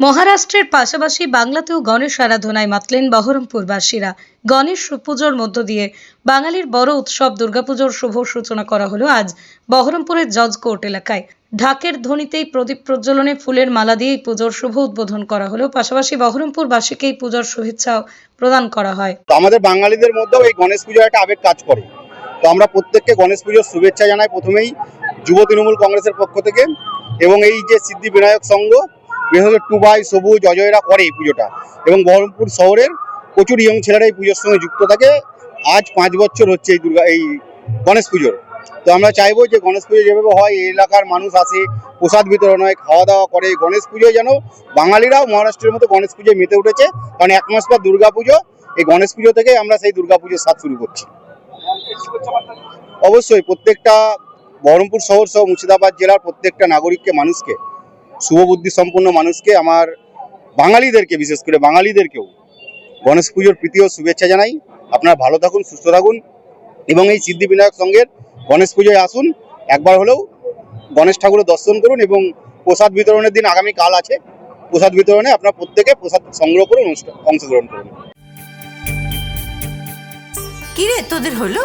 মহারাষ্ট্রের পাশাপাশি বাংলাতেও গণেশ আরাধনায় মাতলেন বহরমপুরবাসীরা। গণেশ পুজোর মধ্য দিয়ে বাঙালির বড় উৎসব দুর্গাপুজোর শুভ সূচনা করা হলো আজ বহরমপুরের জজ কোর্ট এলাকায়। ঢাকের ধ্বনিতেই প্রদীপ প্রজ্বলনে ফুলের মালা দিয়ে পুজোর শুভ উদ্বোধন করা হলো। পাশাপাশি বহরমপুরবাসীকে এই পুজোর শুভেচ্ছাও প্রদান করা হয়। আমাদের বাঙালিদের মধ্যেও এই গণেশ পুজো একটা আবেগ কাজ করে। তো আমরা প্রত্যেককে গণেশ পুজোর শুভেচ্ছা জানাই প্রথমেই যুব তৃণমূল কংগ্রেসের পক্ষ থেকে এবং এই যে সিদ্ধি বিনায়ক সংঘ বিশেষ করে টুবাই, সবুজ, অজয়রা করে এই পুজোটা। এবং বহরমপুর শহরের প্রচুর ইয়ং ছেলেরা এই পুজোর সঙ্গে যুক্ত থাকে। আজ পাঁচ বছর হচ্ছে এই দুর্গা, এই গণেশ পুজোর। তো আমরা চাইব যে গণেশ পুজো যেভাবে হয়, এই এলাকার মানুষ আসে, প্রসাদ বিতরণ হয় খাওয়া দাওয়া করে গণেশ পুজোয় যেন বাঙালিরাও মহারাষ্ট্রের মতো গণেশ পুজোয় মেতে উঠেছে। কারণ এক মাস পর দুর্গা পুজো, এই গণেশ পুজো থেকে আমরা সেই দুর্গা পুজোর স্বাদ শুরু করছি। অবশ্যই প্রত্যেকটা বহরমপুর শহর সহ মুর্শিদাবাদ জেলার প্রত্যেকটা নাগরিককে, মানুষকে শুভবুদ্ধি সম্পন্ন মানুষকে আমার বাঙালিদেরকে, বিশেষ করে বাঙালিদেরকেও গণেশ পুজোর প্রীতি ও শুভেচ্ছা জানাই। আপনারা ভালো থাকুন, সুস্থ থাকুন এবং এই সিদ্ধিবিনায়ক সঙ্গের গণেশ পুজোয় আসুন। একবার হলেও গণেশ ঠাকুরের দর্শন করুন এবং প্রসাদ বিতরণের দিন আগামী কাল আছে। প্রসাদ বিতরণে আপনার প্রত্যেকে প্রসাদ সংগ্রহ করুন অনুষ্ঠান অংশগ্রহণ করুন। কিরে, তোদের হলো?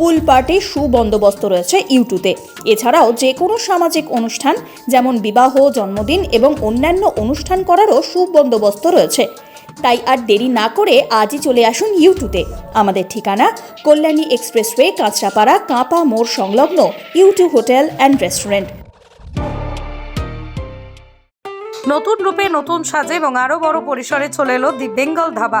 Pool party সুবন্দোবস্ত রয়েছে ইউটিউবে এছাড়াও যে কোনো সামাজিক অনুষ্ঠান, যেমন বিবাহ, জন্মদিন এবং অন্যান্য অনুষ্ঠান করারও সুবন্দোবস্ত রয়েছে। তাই আর দেরি না করে আজই চলে আসুন ইউটিউবে আমাদের ঠিকানা কল্যাণী এক্সপ্রেসওয়ে, কাঁচরাপাড়া, কাঁপা মোড় সংলগ্ন ইউটিউব হোটেল অ্যান্ড রেস্টুরেন্ট। নতুন রূপে নতুন সাজে এবং আরও বড় পরিসরে চলে এলো দি বেঙ্গল ধাবা।